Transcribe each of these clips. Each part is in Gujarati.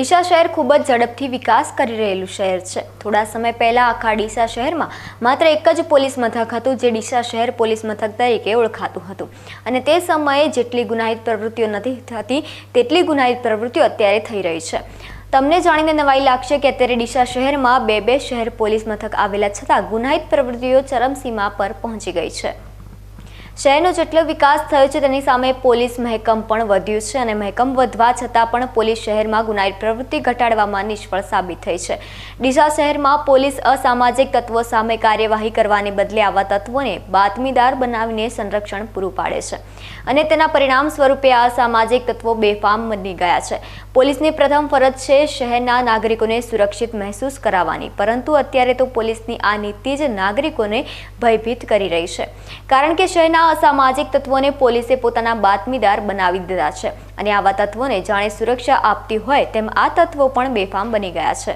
ડીસા શહેર ખૂબ જ ઝડપથી વિકાસ કરી રહેલું શહેર છે. થોડા સમય પહેલા આખા ડીસા શહેરમાં માત્ર એક જ પોલીસ મથક હતું, જે ડીસા શહેર પોલીસ મથક તરીકે ઓળખાતું હતું. અને તે સમયે જેટલી ગુનાહિત પ્રવૃત્તિઓ નથી થતી, તેટલી ગુનાહિત પ્રવૃત્તિઓ અત્યારે થઈ રહી છે. તમને જાણીને નવાઈ લાગશે કે અત્યારે ડીસા શહેરમાં બે બે શહેર પોલીસ મથક આવેલા છતાં ગુનાહિત પ્રવૃત્તિઓ ચરમસીમા પર પહોંચી ગઈ છે. શહેરનો જેટલો વિકાસ થયો છે, તેની સામે પોલીસ મહેકમ પણ વધ્યું છે અને મહેકમ વધવા છતાં પણ પોલીસ શહેરમાં ગુનાહિત પ્રવૃત્તિ ઘટાડવામાં નિષ્ફળ સાબિત થઈ છે. ડીસા શહેરમાં પોલીસ અસામાજિક તત્વો સામે કાર્યવાહી કરવાને બદલે આવા તત્વોને બાતમીદાર બનાવીને સંરક્ષણ પૂરું પાડે છે. અને તેના પરિણામ સ્વરૂપે આ અસામાજિક તત્વો બેફામ બની ગયા છે. પોલીસની પ્રથમ ફરજ છે શહેરના નાગરિકોને સુરક્ષિત મહેસૂસ કરાવવાની, પરંતુ અત્યારે તો પોલીસની આ નીતિ જ નાગરિકોને ભયભીત કરી રહી છે. કારણ કે શહેરના અસામાજિક તત્વોને પોલીસે પોતાના બાતમીદાર બનાવી દીધા છે અને આવા તત્વોને જાણે સુરક્ષા આપતી હોય તેમ આ તત્વો પણ બેફામ બની ગયા છે.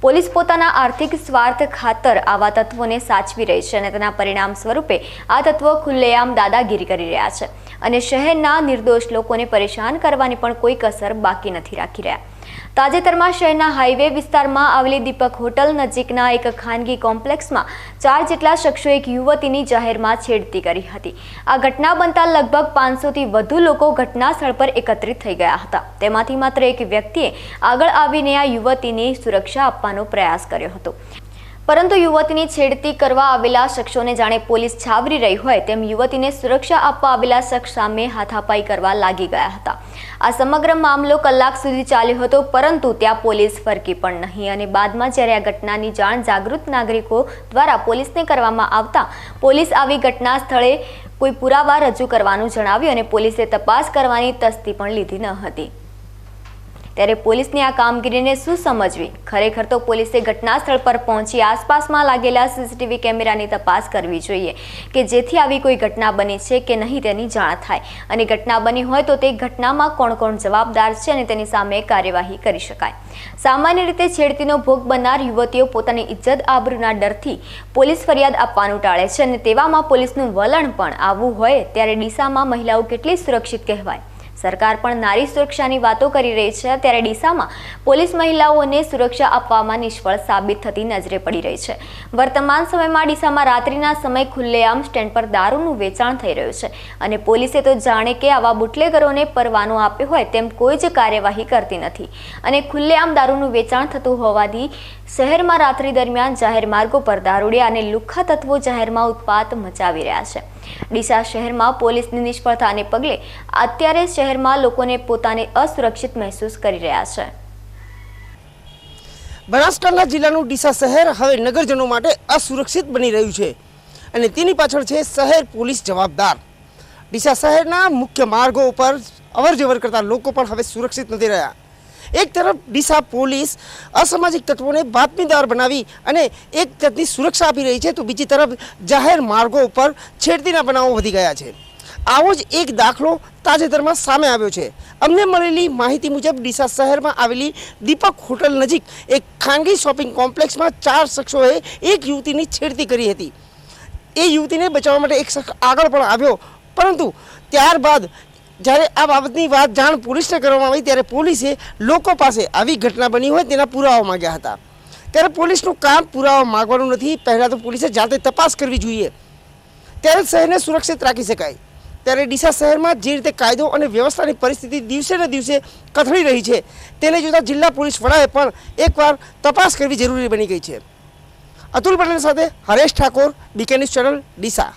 પોલીસ પોતાના આર્થિક સ્વાર્થ ખાતર આવા તત્વોને સાચવી રહી છે અને તેના પરિણામ સ્વરૂપે આ તત્વો ખુલ્લેઆમ દાદાગીરી કરી રહ્યા છે અને શહેરના નિર્દોષ લોકોને પરેશાન કરવાની પણ કોઈ કસર બાકી નથી રાખી રહ્યા. તાજેતરમાં શહેરના હાઈવે વિસ્તારમાં આવેલી દીપક હોટલ નજીકના એક ખાનગી કોમ્પ્લેક્સમાં ચાર જેટલા શખ્સોએ એક યુવતીની જાહેરમાં છેડતી કરી હતી. આ ઘટના બનતા લગભગ પાંચસોથી વધુ લોકો ઘટના સ્થળ પર એકત્રિત થઈ ગયા હતા. તેમાંથી માત્ર એક વ્યક્તિએ આગળ આવીને આ યુવતીની સુરક્ષા આપવાનો પ્રયાસ કર્યો હતો. પરંતુ યુવતીની છેડતી કરવા આવેલા શખ્સોને જાણે પોલીસ છાવરી રહી હોય તેમ યુવતીને સુરક્ષા આપવા આવેલા શખ્સ સામે હાથાપાઈ કરવા લાગી ગયા હતા. આ સમગ્ર મામલો કલાક સુધી ચાલ્યો હતો, પરંતુ ત્યાં પોલીસ ફરકી પણ નહીં અને બાદમાં જ્યારે આ ઘટનાની જાણ જાગૃત નાગરિકો દ્વારા પોલીસને કરવામાં આવતા, પોલીસ આવી ઘટના સ્થળે કોઈ પુરાવા રજૂ કરવાનું જણાવ્યું અને પોલીસે તપાસ કરવાની તસ્તી પણ લીધી ન હતી. ત્યારે પોલીસની આ કામગીરીને શું સમજવી ખરેખર તો પોલીસે ઘટના સ્થળ પર પહોંચી આસપાસમાં લાગેલા સીસીટીવી કેમેરાની તપાસ કરવી જોઈએ કે જેથી આવી કોઈ ઘટના બની છે કે નહીં તેની જાણ થાય. અને ઘટના બની હોય તો તે ઘટનામાં કોણ કોણ જવાબદાર છે અને તેની સામે કાર્યવાહી કરી શકાય. સામાન્ય રીતે છેડતીનો ભોગ બનનાર યુવતીઓ પોતાની ઇજ્જત આબરૂના ડરથી પોલીસ ફરિયાદ આપવાનું ટાળે છે અને તેવામાં પોલીસનું વલણ પણ આવવું હોય ત્યારે ડીસામાં મહિલાઓ કેટલી સુરક્ષિત કહેવાય. સરકાર પણ નારી સુરક્ષાની વાતો કરી રહી છે, ત્યારે ડીસામાં પોલીસ મહિલાઓને સુરક્ષા આપવામાં નિષ્ફળ સાબિત થતી નજરે પડી રહી છે. વર્તમાન સમયમાં ડીસામાં રાત્રિના સમય ખુલ્લેઆમ સ્ટેન્ડ પર દારૂનું વેચાણ થઈ રહ્યું છે અને પોલીસે તો જાણે કે આવા બુટલેગરોને પરવાનો આપ્યો હોય તેમ કોઈ જ કાર્યવાહી કરતી નથી. અને ખુલ્લેઆમ દારૂનું વેચાણ થતું હોવાથી શહેરમાં રાત્રિ દરમિયાન જાહેર માર્ગો પર દારૂડિયા અને લુખ્ખા તત્વો જાહેરમાં ઉત્પાત મચાવી રહ્યા છે. ડીસા શહેરમાં પોલીસની નિષ્ફળતાને પગલે અત્યારે શહેરમાં લોકોને પોતાને અસુરક્ષિત મહેસૂસ કરી રહ્યા છે. બનાસકાંઠા જિલ્લાનું ડીસા શહેર હવે નગરજનો માટે અસુરક્ષિત બની રહ્યું છે અને તેની પાછળ છે શહેર પોલીસ જવાબદાર. ડીસા શહેરના મુખ્ય માર્ગો ઉપર અવરજવર કરતા લોકો પણ હવે સુરક્ષિત નથી રહ્યા. એક તરફ ડીસા પોલીસ અસામાજિક તત્વોને બાતમીદાર બનાવી અને એક જાતની સુરક્ષા આપી રહી છે, તો બીજી તરફ જાહેર માર્ગો ઉપર છેડતીના બનાવો વધી ગયા છે. આવો જ એક દાખલો તાજેતરમાં સામે આવ્યો છે. અમને મળેલી માહિતી મુજબ ડીસા શહેરમાં આવેલી દીપક હોટલ નજીક એક ખાનગી શોપિંગ કોમ્પ્લેક્સમાં ચાર શખ્સોએ એક યુવતીની છેડતી કરી હતી. એ યુવતીને બચાવવા માટે એક શખ્સ આગળ પણ આવ્યો, પરંતુ ત્યારબાદ જ્યારે આ બાબતની વાત જાણ પોલીસને કરવામાં આવી ત્યારે પોલીસે લોકો પાસે આવી ઘટના બની હોય તેના પુરાવા માંગ્યા હતા. ત્યારે પોલીસનું કામ પુરાવા માંગવાનું નથી, પહેલાં તો પોલીસે જાતે તપાસ કરવી જોઈએ. ત્યારે શહેરને સુરક્ષિત રાખી શકાય. ત્યારે ડીસા શહેરમાં જે રીતે કાયદો અને વ્યવસ્થાની પરિસ્થિતિ દિવસે ને દિવસે કથળી રહી છે, તેને જોતાં જિલ્લા પોલીસ વડાએ પણ એકવાર તપાસ કરવી જરૂરી બની ગઈ છે. અતુલ પટેલ સાથે Haresh Thakor, DK news channel Deesa.